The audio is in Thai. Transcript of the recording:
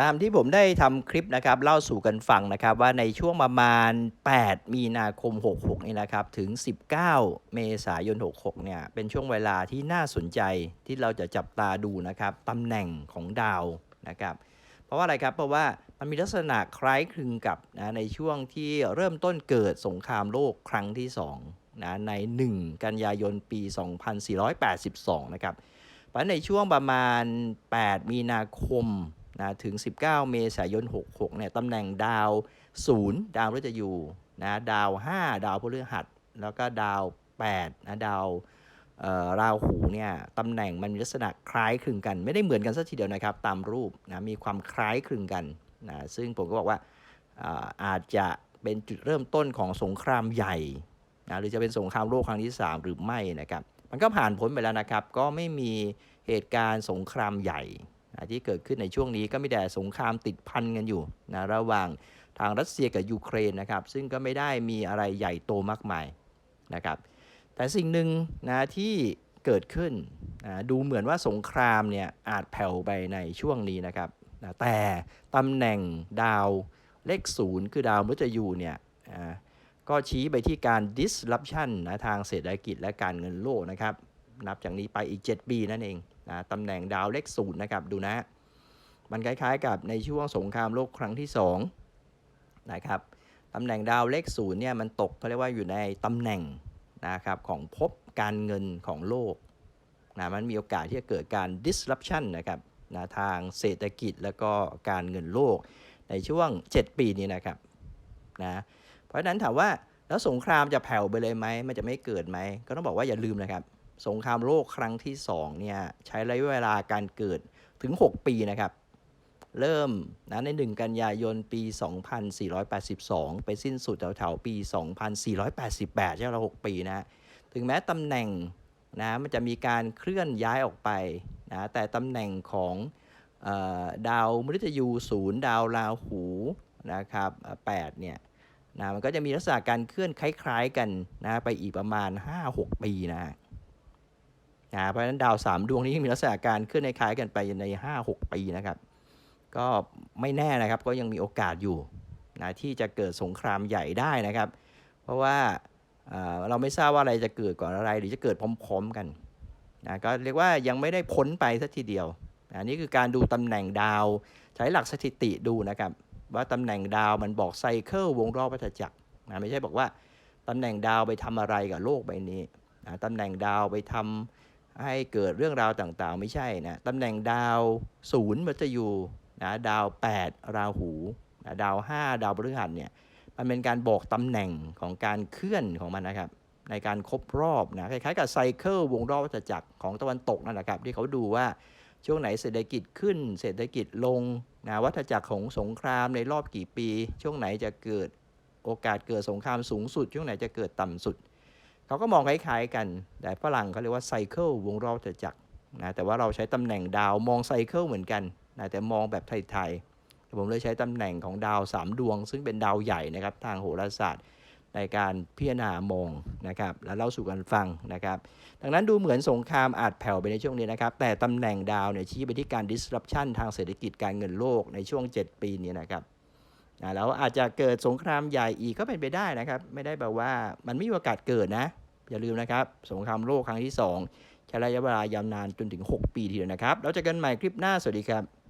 ตามที่ผมได้ทำคลิปนะครับเล่าสู่กันฟังนะครับว่าในช่วงประมาณ 8 มีนาคม 66 นี่นะครับถึง 19 เมษายน 66 เนี่ยเป็นช่วงเวลาที่น่าสนใจที่เราจะจับตาดูนะครับตำแหน่งของดาวนะครับเพราะว่าอะไรครับเพราะว่ามันมีลักษณะคล้ายคลึงกับนะในช่วงที่เริ่มต้นเกิดสงครามโลกครั้งที่2นะใน 1 กันยายนปี 2482 นะครับเพราะในช่วงประมาณ 8 มีนาคม นะถึง 19 เมษายน 66 เนี่ยตำแหน่งดาว 0 ดาวพฤหัสอยู่นะดาว 5 ดาวพฤหัส แล้วก็ดาว 8 นะดาวราหูเนี่ยตำแหน่งมันมีลักษณะคล้ายคลึงกัน ไม่ได้เหมือนกันสักทีเดียวนะครับ ตามรูปนะมีความคล้ายคลึงกันนะซึ่งผมก็บอกว่าอาจจะเป็นจุดเริ่มต้นของสงครามใหญ่นะหรือจะเป็นสงครามโลกครั้งที่ 3 หรือไม่นะครับ มันก็ผ่านพ้นไปแล้วนะครับ ก็ไม่มีเหตุการณ์สงครามใหญ่ ที่เกิดขึ้นในช่วงนี้ก็มีแต่สงครามติดพันกันอยู่นะระหว่างทางรัสเซียกับยูเครนนะครับ ซึ่งก็ไม่ได้มีอะไรใหญ่โตมากมายนะครับ แต่สิ่งหนึ่งนะที่เกิดขึ้นนะดูเหมือนว่าสงครามเนี่ยอาจแผ่วไปในช่วงนี้นะครับนะแต่ตำแหน่งดาวเลขศูนย์คือดาวมฤตยูเนี่ยก็ชี้ไปที่การ disruption นะทางเศรษฐกิจและการเงินโลกนะครับ นับจากนี้ไปอีก 7 ปีนั่นเองนะตำแหน่งดาวเลขศูนย์นะครับดูนะ มันคล้ายๆกับในช่วงสงครามโลกครั้งที่2นะครับตำแหน่งดาวเลขศูนย์เนี่ยมันตกเขาเรียกว่าอยู่ในตำแหน่งนะครับของภพการเงินของโลกนะมันมีโอกาสที่จะเกิดการ disruption นะครับนะทางเศรษฐกิจแล้วก็การเงินโลกในช่วง 7 ปีนี้นะครับนะเพราะฉะนั้นถามว่าแล้วสงครามจะแผ่วไปเลยไหมมันจะไม่เกิดไหมก็ต้องบอกว่าอย่าลืมนะครับ สงครามโลกครั้งที่2เนี่ยใช้ระยะเวลาการเกิดถึง 6 ปีนะครับ เริ่มนะใน 1 กันยายนปี 2482 ไปสิ้นสุดแถวๆปี 2488 ใช่ไหม6ปีนะถึงแม้ตำแหน่งนะมันจะมีการเคลื่อนย้ายออกไปนะแต่ตำแหน่งของเออดาวมฤตยูศูนย์ดาวราหูนะครับ8เนี่ยนะมันก็จะมีลักษณะการเคลื่อนคล้าย ๆกันนะไปอีกประมาณ 5-6 ปีนะ นะเพราะฉะนั้นดาว 3 ดวงนี้ยังมีลักษณะการเคลื่อนคล้ายกันไปใน 5-6 ปีนะครับ ก็ไม่แน่นะครับก็ยังมีโอกาสอยู่นะที่จะเกิดสงครามใหญ่ได้นะครับ เพราะว่าเราไม่ทราบว่าอะไรจะเกิดก่อนอะไร หรือจะเกิดพร้อมๆกันนะก็เรียกว่ายังไม่ได้พ้นไปสักทีเดียวนะนี่คือการดูตำแหน่งดาว ใช้หลักสถิติดูนะครับ ว่าตำแหน่งดาวมันบอกไซเคิลวงรอบวัฏจักรนะไม่ใช่บอกว่าตำแหน่งดาวไปทำอะไรกับโลกใบนี้นะตำแหน่งดาวไปทำ ให้เกิดเรื่องราวต่างๆ ไม่ใช่นะตำแหน่งดาวศูนย์มัตยูนะดาว 8 ราหูนะดาว 5 ดาวพฤหัสเนี่ยมันเป็นการบอกตำแหน่งของการเคลื่อนของมันนะครับ ในการครบรอบนะคล้ายๆกับไซเคิลวงรอบวัฏจักรของตะวันตกนั่นแหละครับ ที่เขาดูว่าช่วงไหนเศรษฐกิจขึ้น เศรษฐกิจลงนะวัฏจักรของสงครามในรอบกี่ปี ช่วงไหนจะเกิดโอกาสเกิดสงครามสูงสุด ช่วงไหนจะเกิดต่ำสุด เขาก็มองคล้ายๆกัน แต่ฝรั่งเขาเรียกว่าไซเคิลวงรอบจักรนะแต่ว่าเราใช้ตำแหน่งดาวมองไซเคิลเหมือนกันนะแต่มองแบบไทยๆผมเลยใช้ตำแหน่งของดาว 3 ดวง ซึ่งเป็นดาวใหญ่นะครับทางโหราศาสตร์ในการพิจารณามองนะครับแล้วเล่าสู่กันฟังนะครับดังนั้นดูเหมือนสงครามอาจแผ่วไปในช่วงนี้นะครับ แต่ตำแหน่งดาวเนี่ยชี้ไปที่การ disruption ทางเศรษฐกิจการเงินโลกในช่วง 7 ปีนี้นะครับ นะแล้วอาจจะเกิดสงครามใหญ่อีกก็เป็นไปได้นะครับ ไม่ได้แปลว่ามันไม่มีโอกาสเกิดนะ อย่าลืมนะครับ สงครามโลกครั้งที่ 2 ใช้ระยะเวลายาวนานจนถึง 6 ปีทีเดียวนะครับ แล้วเจอกันใหม่คลิปหน้า สวัสดีครับ